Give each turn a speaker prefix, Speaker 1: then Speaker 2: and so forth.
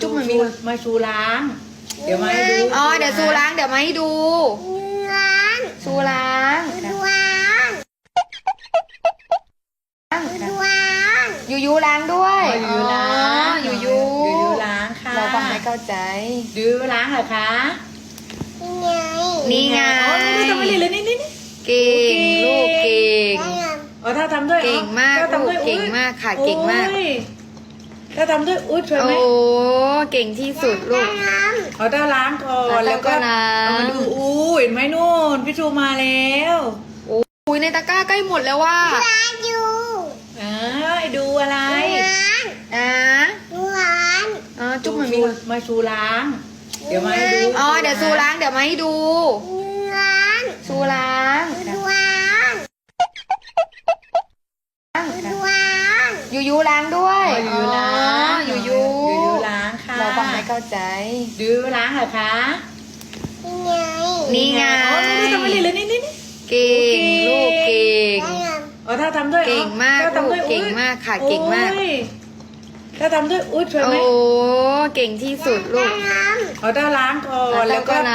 Speaker 1: จุ๊บมันมี
Speaker 2: มาชูล้าง เดี๋ยวมาให้ดู
Speaker 1: อ๋อ เดี๋ยวซูล้าง เดี๋ยวมาให้ดู
Speaker 3: ล้าง
Speaker 1: ซูล้าง
Speaker 3: ล้างล้าง
Speaker 1: ยูยูล้างด้วย
Speaker 2: อ๋อยูยูล้าง
Speaker 1: อ๋อยูยู
Speaker 2: ยูยูล้างค่ะ
Speaker 1: เราฟังไม่เข้าใจ
Speaker 2: ยูยูล้างเหรอคะ
Speaker 3: นี่ไง
Speaker 1: นี่ไง
Speaker 2: อ๋อนี่ทำไม่ดีเลยนี่นี่นี่
Speaker 1: เก่งลูกเก่ง
Speaker 2: อ๋อถ้าทำด้วย
Speaker 1: เก่งมาก
Speaker 2: ถ้ทำด้วย
Speaker 1: ลูกเก่ง
Speaker 2: อุ๊ย
Speaker 1: มากค่ะเก่งมาก
Speaker 2: โอ้ย ถ้าทำด้วยอุ้ยช่วย
Speaker 1: โอ้
Speaker 2: ไหม
Speaker 1: เก่งที่สุดลูก
Speaker 2: อ๋อถ้าล้างก่อน
Speaker 1: แล้
Speaker 2: แล้วว
Speaker 1: ก็
Speaker 2: ก็
Speaker 1: ล้าง
Speaker 2: เอามาดูอู้เห็นไหมนู่นพี่ชูมาแล้ว
Speaker 1: อุ้ยในตะกร้าใกล้หมดแล้วว่า
Speaker 3: ล้างอยู่
Speaker 2: เอ้ยดูอะไร
Speaker 3: ล้าง
Speaker 1: อะ
Speaker 3: ล้าง
Speaker 1: อ๋อจุ๊บมันมี
Speaker 2: ชูมาชูล้าง เดี๋ยวมาให้ดู
Speaker 1: อ๋อเดี๋ยวซูล้างเดี๋ยวมาให้ดู
Speaker 3: ล้าง
Speaker 1: ซูล้าง ยูยูล้างด้วย
Speaker 2: อ๋อยูยูล้าง
Speaker 1: อ๋อยูยู
Speaker 2: ยูยูล้างค่ะ
Speaker 1: เราฟังไม่เข้าใจ
Speaker 2: ยูยูล้างเหรอคะ
Speaker 3: นี่ไง
Speaker 1: นี่ไง
Speaker 2: อ๋อนี่ทำไม่ดีเลยนี่นี่นี่
Speaker 1: เก่งลูกเก่ง
Speaker 2: อ๋อถ้าทำด้วย
Speaker 1: เก่งมาก
Speaker 2: ถ้ทำด้วย
Speaker 1: ลูกเก่ง
Speaker 2: อุ๊ย
Speaker 1: มากค่ะเก่งมาก
Speaker 2: โอ้ยถ้าทำด้วยอุ้ยช่วยไหม
Speaker 1: โอ้เก่งที่สุดลูก
Speaker 3: ล้าง
Speaker 2: อ๋อถ้าล้างก่อน
Speaker 1: แล้
Speaker 2: แล้วว
Speaker 1: ก็
Speaker 2: ก็
Speaker 1: ล้าง